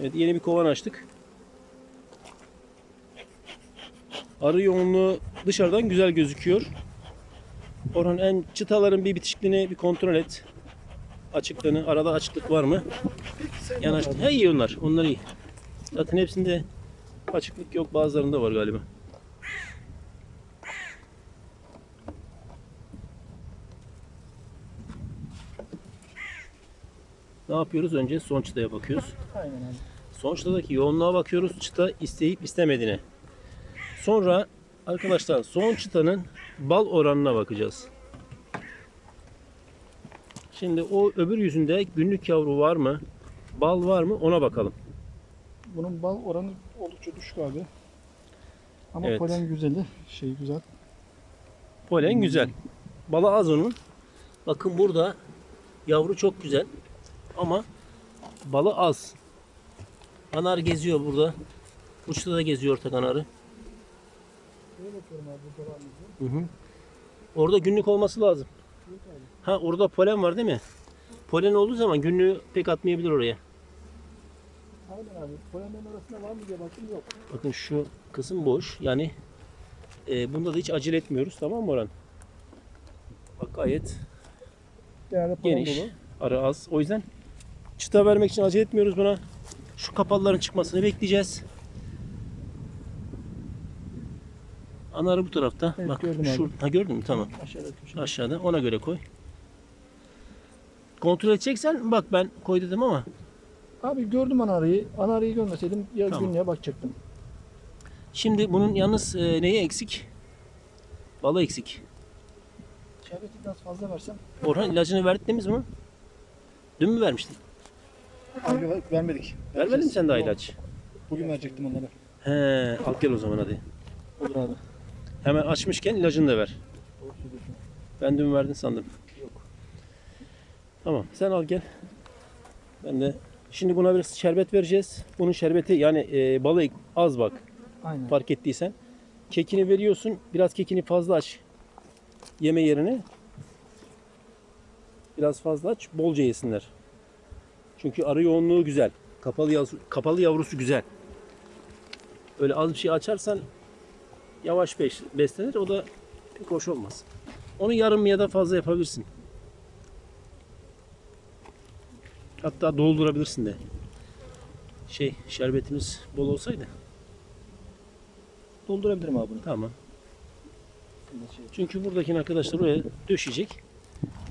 Evet yeni bir kovan açtık. Arı yoğunluğu dışarıdan güzel gözüküyor. Orhan en çıtaların bir bitişikliğini bir kontrol et. Açıklığını, arada açıklık var mı? Yanaş. He iyi onlar. Onlar iyi. Zaten hepsinde açıklık yok. Bazılarında var galiba. Ne yapıyoruz? Önce son çıtaya bakıyoruz. Aynen abi. Son çıtadaki yoğunluğa bakıyoruz. Çıta isteyip istemediğine. Sonra arkadaşlar son çıtanın bal oranına bakacağız. Şimdi o öbür yüzünde günlük yavru var mı? Bal var mı? Ona bakalım. Bunun bal oranı oldukça düşük abi. Ama Evet. polen güzeli. Şey güzel. Polen güzel. Balı az onun. Bakın burada yavru çok güzel. Ama balı az. Anar geziyor burada. Uçta da geziyor ortak anarı. Hı hı. Orada günlük olması lazım. Ha orada polen var değil mi? Polen olduğu zaman günlüğü pek atmayabilir oraya. Aynen abi. Polenlerin arasında var mı diye baktım yok. Bakın şu kısım boş. Yani e, bunda da hiç acele etmiyoruz. Tamam mı Orhan? Bak gayet polen geniş. dolu. Arı az. O yüzden çıta vermek için acele etmiyoruz buna. Şu kapalıların çıkmasını bekleyeceğiz. Anarı bu tarafta. Evet, Bak gördüm şu abi. ha gördün mü? Tamam. Aşağıda köşede. Aşağıda ona göre koy. Kontrol edeceksen bak ben koy dedim ama Abi gördüm anarıyı. Anarıyı görmeseydim ya Tamam. günlüğe bakacaktım. şimdi bunun yalnız e, neyi eksik? Balı eksik. Şerbeti biraz fazla versem. Orhan ilacını verdiniz mi? Dün mü vermiştin? Ver- vermedik. Vermedin mi sen daha ilaç? Bugün verecektim onlara. He, al gel o zaman hadi. Olur abi. Hemen açmışken ilacını da ver. Ben dün verdin sandım. Yok. Tamam sen al gel. Ben de şimdi buna biraz şerbet vereceğiz. Bunun şerbeti yani e, balı az bak Aynen. fark ettiysen. Kekini veriyorsun. Biraz kekini fazla aç. Yeme yerine. Biraz fazla aç. Bolca yesinler. Çünkü arı yoğunluğu güzel. Kapalı yavrusu, kapalı yavrusu güzel. Öyle az bir şey açarsan yavaş beslenir. O da pek hoş olmaz. Onu yarım ya da fazla yapabilirsin. Hatta doldurabilirsin de. Şey şerbetimiz bol olsaydı. Doldurabilirim abi bunu. Tamam. Şey- Çünkü buradaki arkadaşlar oraya döşecek.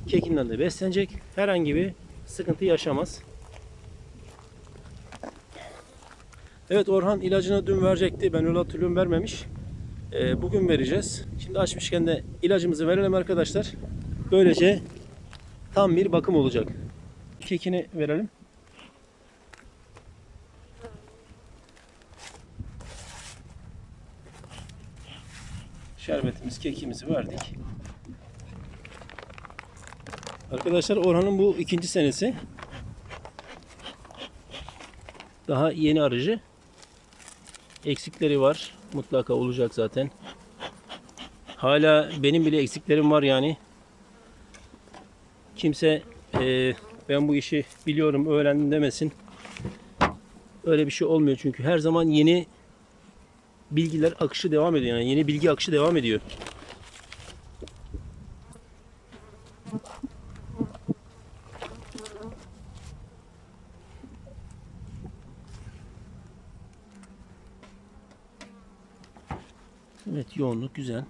Kekinden de beslenecek. Herhangi bir sıkıntı yaşamaz. Evet Orhan ilacını dün verecekti. Ben öyle hatırlıyorum vermemiş. Ee, bugün vereceğiz. Şimdi açmışken de ilacımızı verelim arkadaşlar. Böylece tam bir bakım olacak. Kekini verelim. Şerbetimiz, kekimizi verdik. Arkadaşlar Orhan'ın bu ikinci senesi. Daha yeni arıcı. Eksikleri var. Mutlaka olacak zaten. Hala benim bile eksiklerim var yani. Kimse eee, ben bu işi biliyorum, öğrendim demesin. Öyle bir şey olmuyor çünkü her zaman yeni bilgiler akışı devam ediyor. Yani yeni bilgi akışı devam ediyor. Evet yoğunluk güzel.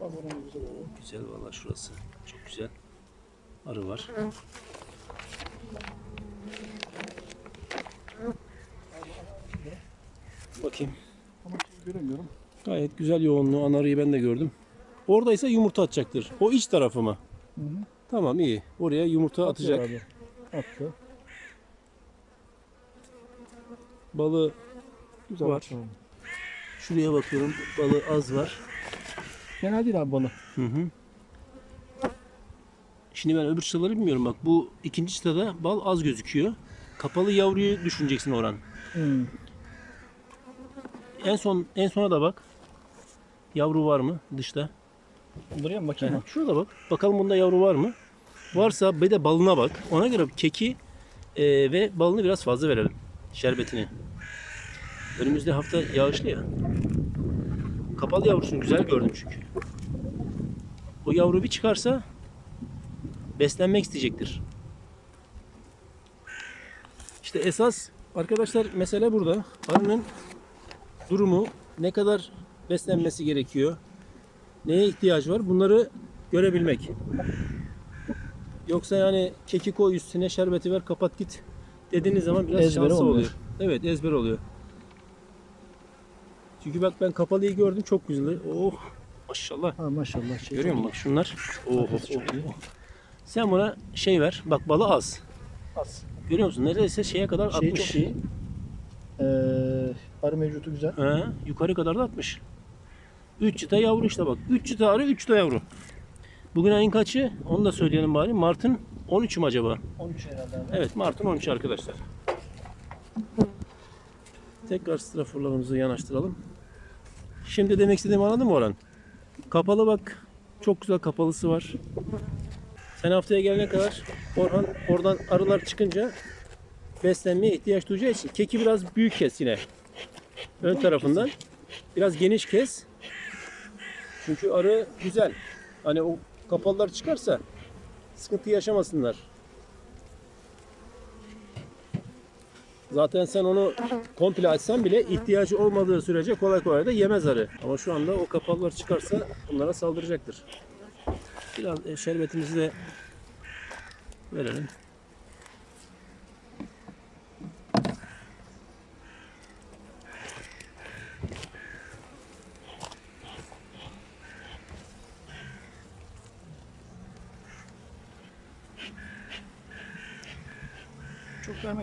Güzel oldu. Güzel valla şurası. Çok güzel. Arı var. Bakayım. Ama göremiyorum. Gayet güzel yoğunluğu. Anarıyı ben de gördüm. Oradaysa yumurta atacaktır. O iç tarafı mı? Hı hı. Tamam iyi. Oraya yumurta Atıyor atacak. Abi. Attı. Balı Güzel Var. abi. şuraya bakıyorum. Balı az var. Fena değil abi balı. Hı hı. Şimdi ben öbür çıtaları bilmiyorum bak. Bu ikinci çıtada bal az gözüküyor. Kapalı yavruyu düşüneceksin Orhan. Hı. En son en sona da bak. Yavru var mı dışta? Buraya mı bakayım? Şurada bak. Bakalım bunda yavru var mı? Varsa bir de balına bak. Ona göre keki e, ve balını biraz fazla verelim. Şerbetini. Önümüzde hafta yağışlı ya. Kapalı yavrusunu güzel gördüm çünkü. O yavru bir çıkarsa beslenmek isteyecektir. İşte esas arkadaşlar mesele burada. Arının durumu ne kadar beslenmesi gerekiyor? Neye ihtiyaç var? Bunları görebilmek. Yoksa yani keki koy üstüne şerbeti ver kapat git dediğiniz zaman biraz Ezbere şanslı olmuyor. oluyor. Evet ezber oluyor. Çünkü bak ben kapalıyı gördüm çok güzel. Oh maşallah. Ha maşallah. Şey Görüyor musun bak şunlar. Oh, oh, oh. Sen buna şey ver. Bak balı az. Az. Görüyor musun? Neredeyse şeye kadar Şey 60. çok iyi. Ee, arı mevcutu güzel. He, yukarı kadar da 60. 3 çıta yavru işte bak. 3 çıta arı 3 çıta yavru. Bugün ayın kaçı? Onu da söyleyelim bari. Mart'ın 13'ü mü acaba? 13 herhalde abi. Evet Mart'ın 13'ü arkadaşlar. Tekrar straforlarımızı yanaştıralım. Şimdi demek istediğimi anladın mı Orhan? Kapalı bak. Çok güzel kapalısı var. Sen haftaya gelene kadar Orhan oradan arılar çıkınca beslenmeye ihtiyaç duyacağı için keki biraz büyük kes yine. Ön tarafından. Biraz geniş kes. Çünkü arı güzel. Hani o kapalılar çıkarsa sıkıntı yaşamasınlar. Zaten sen onu komple açsan bile ihtiyacı olmadığı sürece kolay kolay da yemez arı. Ama şu anda o kapalılar çıkarsa bunlara saldıracaktır. Biraz e, şerbetimizi de verelim.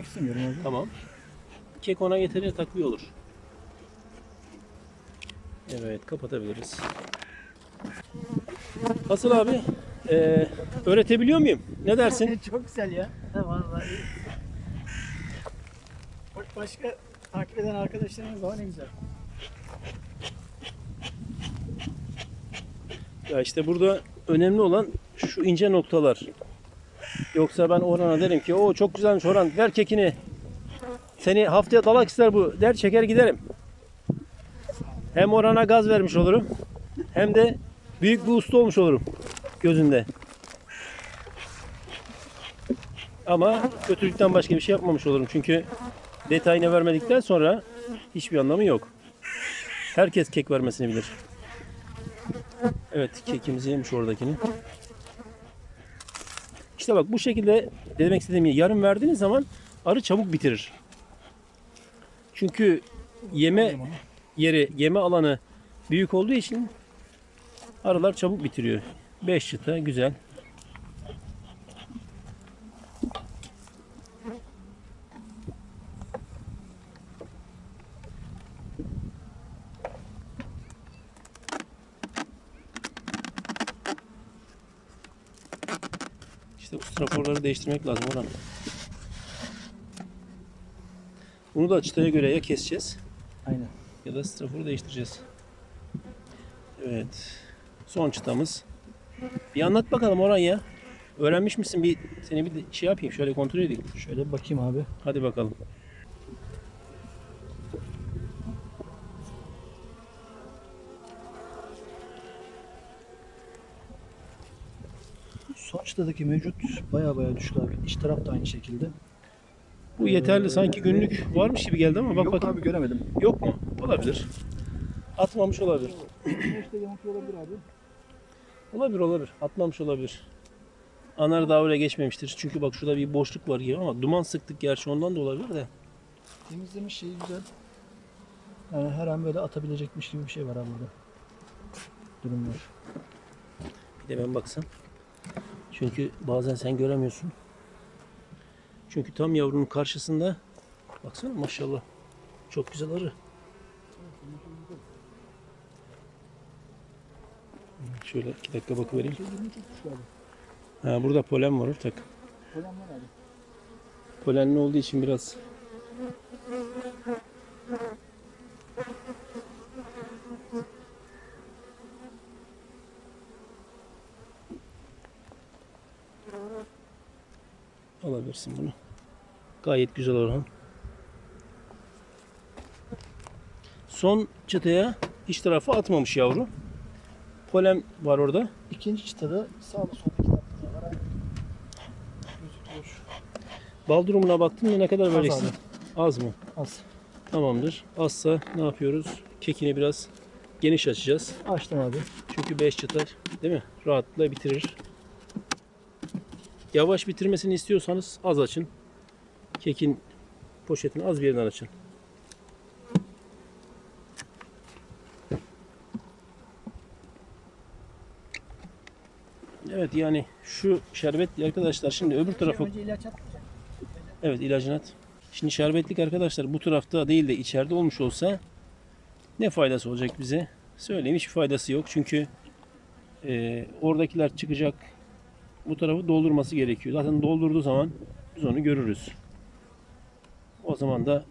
Vermek istemiyorum abi. Tamam. Kek ona yeterince takviye olur. Evet kapatabiliriz. Asıl abi e, öğretebiliyor muyum? Ne dersin? çok güzel ya. Vallahi. Bak başka takip eden arkadaşlarımız var ne güzel. Ya işte burada önemli olan şu ince noktalar. Yoksa ben Orhan'a derim ki o çok güzelmiş Orhan ver kekini. Seni haftaya dalak ister bu der çeker giderim. Hem Orhan'a gaz vermiş olurum. Hem de büyük bir usta olmuş olurum gözünde. Ama kötülükten başka bir şey yapmamış olurum. Çünkü detayını vermedikten sonra hiçbir anlamı yok. Herkes kek vermesini bilir. Evet kekimizi yemiş oradakini. İşte bak bu şekilde demek istediğim yarım verdiğiniz zaman arı çabuk bitirir. Çünkü yeme yeri, yeme alanı büyük olduğu için arılar çabuk bitiriyor. 5 çıta güzel. İşte değiştirmek lazım Orhan. Bunu da çıtaya göre ya keseceğiz Aynen. ya da straforu değiştireceğiz. Evet. Son çıtamız. Bir anlat bakalım Orhan ya. Öğrenmiş misin? Bir seni bir şey yapayım. Şöyle kontrol edeyim. Şöyle bakayım abi. Hadi bakalım. Son çıtadaki mevcut baya baya düşük abi. İç taraf da aynı şekilde. Bu yeterli. Sanki günlük varmış gibi geldi ama bak Yok bakayım. abi göremedim. Yok mu? Olabilir. Atmamış olabilir. işte yanıtlı olabilir abi. Olabilir olabilir. Atmamış olabilir. Anar daha öyle geçmemiştir. Çünkü bak şurada bir boşluk var gibi ama duman sıktık gerçi ondan da olabilir de. Temizlemiş şeyi güzel. Yani her an böyle atabilecekmiş gibi bir şey var abi burada. Durum var. Bir de ben baksam. Çünkü bazen sen göremiyorsun. Çünkü tam yavrunun karşısında baksana maşallah. Çok güzel arı. Şöyle iki dakika bakıvereyim. Ha, burada polen var ortak. Polen var abi. Polenli olduğu için biraz Alabilirsin bunu. Gayet güzel Orhan. Son çıtaya iç tarafı atmamış yavru. Polen var orada. İkinci çıtada sağda solda iki tane var. Gözüküyor. Bal durumuna baktın mı ne kadar Az vereceksin? abi. Az mı? Az. Tamamdır. Azsa ne yapıyoruz? Kekini biraz geniş açacağız. Açtım abi. Çünkü 5 çıta değil mi? Rahatlıkla bitirir. Yavaş bitirmesini istiyorsanız az açın. Kekin poşetini az bir yerden açın. Evet yani şu şerbetli arkadaşlar şimdi öbür tarafı ilaç atmayacak. Evet ilacını at. Şimdi şerbetlik arkadaşlar bu tarafta değil de içeride olmuş olsa ne faydası olacak bize? Söyleyeyim hiçbir faydası yok. Çünkü e, oradakiler çıkacak. Bu tarafı doldurması gerekiyor. Zaten doldurduğu zaman biz onu görürüz. O zaman da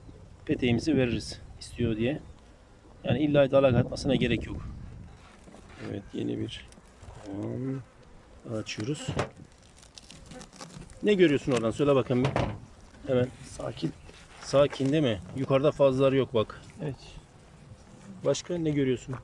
peteğimizi veririz istiyor diye. Yani illa dalak atmasına gerek yok. Evet yeni bir kovan açıyoruz. Ne görüyorsun oradan? Söyle bakalım bir. Hemen. Sakin. Sakin değil mi? Yukarıda fazlalar yok bak. Evet. Başka ne görüyorsun?